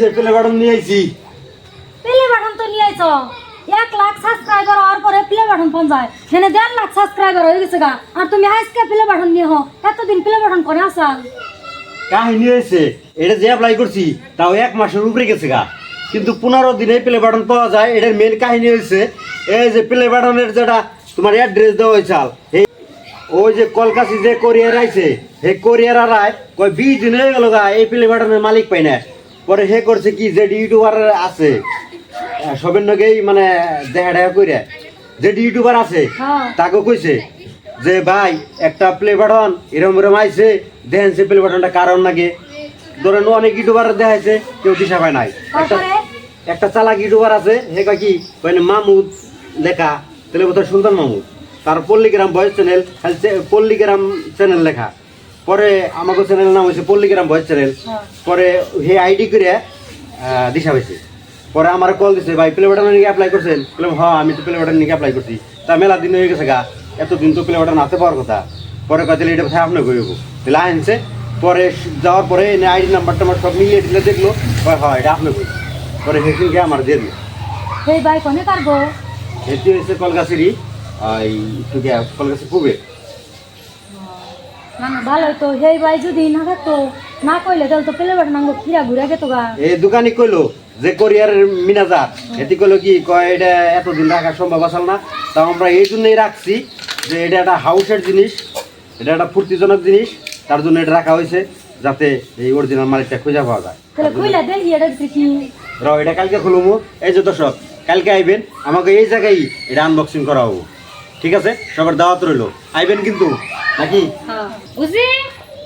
যে play button নিয়ে আইছি। পেলে বাটন তো নিয়ে আইছো। এক লাখ সাবস্ক্রাইবার হওয়ার পরে প্লে বাটন ফোন যায়? সেখানে দেড় লাখ সাবস্ক্রাইবার হয়ে গেছে গা। আর তুমি আজকে প্লে বাটন নিয়ে হো এতদিন প্লে বাটন করে আসাল কাহিনী হয়েছে এটা যে অ্যাপ্লাই করছি তাও এক মাসের উপরে গেছে গা। কিন্তু পনেরো দিনে প্লে বাটন পাওয়া যায় এটার মেন কাহিনী হয়েছে এই যে প্লে বাটনের যেটা তোমার অ্যাড্রেস দেওয়া হয়েছে এই ওই যে কলকাছি যে কোরিয়ার আইছে হে কোরিয়ার আর কই বিশ দিন হয়ে গেল গা এই প্লে বাটনের মালিক পাই না। পরে হে করছে কি যে ইউটিউবার আছে? সবের নগেই মানে দেখা দেখা করে যে ইউটিউবার আছে হ্যাঁ। তাকে কইছে যে ভাই একটা প্লে বাটন এরম এরম আইছে দেখেন সে প্লে বাটনটা কারণ নাকি ধরেন অনেক ইউটিউবার দেখাইছে কেউ দিশা পায় নাই। একটা একটা চালাক ইউটিউবার আছে হে কয় কি মানে মামুদ লেখা তাহলে বোধহয় সুন্দর মামুদ। তার Palligram voice channel Palligram channel লেখা। পরে আমাকে চ্যানেলের নাম হয়েছে পল্লীগ্রাম ভয়েস চ্যানেল। হ্যাঁ। পরে হে আইডি করে দিশা পাইছে। পরে আমার কল দিছে ভাই প্লে বাটন নাকি অ্যাপ্লাই করছেন? বললাম হ্যাঁ আমি তো প্লে বাটন নাকি অ্যাপ্লাই করছি। তা মেলা দিন হয়ে গেছে গা এতদিন তো প্লে বাটন হাতে পাওয়ার কথা। পরে কথা এটা কোথায় আপনার গইব তাহলে আনছে পরে যাওয়ার পরে এনে আইডি নাম্বার টাম্বার সব মিলিয়ে দিলে দেখল কয়, হ্যাঁ এটা আপনার গই পরে হেসিনকে আমার দিয়ে দিল। এই ভাই কোনে কারবো হেসি হয়েছে কলকাছিরি এই কলকাছি খুবই মানে ভালোই তো সেই ভাই যদি না থাকতো না কইলে তাহলে তো প্লে বাটন আঙ্গো কিরা ঘুরে গেতো গা। এই দোকানি কইলো যে কোরিয়ারের মিনাজার এটি কইলো কি কয় এটা এতদিন রাখা সম্ভব আসল না তা আমরা এই জন্যই রাখছি যে এটা একটা হাউসের জিনিস এটা একটা ফুর্তিজনক জিনিস তার জন্য এটা রাখা হয়েছে যাতে এই অরিজিনাল মালিকটা খুঁজে পাওয়া যায়। তাহলে কইলা দেখি এটা দেখি র এটা কালকে খুলুমু এই যে দর্শক কালকে আইবেন আমাকে এই জায়গায় এটা আনবক্সিং করা হব ঠিক আছে? সবার দাওয়াত রইল। আইবেন কিন্তু নাকি? বুঝি?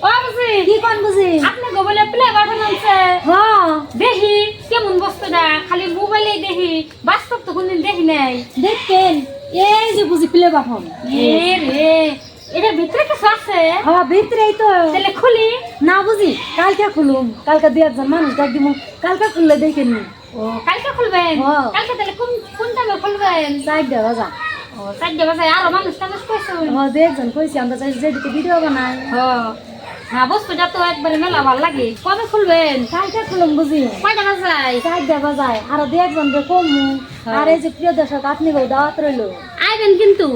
ও বুঝি। কি কোন বুঝি? আপনি গোবলে প্লে বাটন আনছে হ্যাঁ। দেখি কেমন বস্তুটা? খালি মোবাইলে দেখি। বাস্তব তো কোনদিন দেখি নাই। দেখেন এই যে বুঝি প্লে বাটন এ রে এটার ভিতরে কিছু আছে? হ্যাঁ ভিতরেই তো। তাহলে খুলি। না বুঝি কালকে খুলুম। কালকে দুই একজন মানুষ ডাক দিব কালকে খুললে দেখে নি ও কালকে খুলবেন? হ্যাঁ। কালকে তাহলে কোন কোন টাইমে খুলবেন? চারটে বাজে। আরও এই যে প্রিয় দর্শক আপনি দাওয়াত রইল। আইবেন কিন্তু।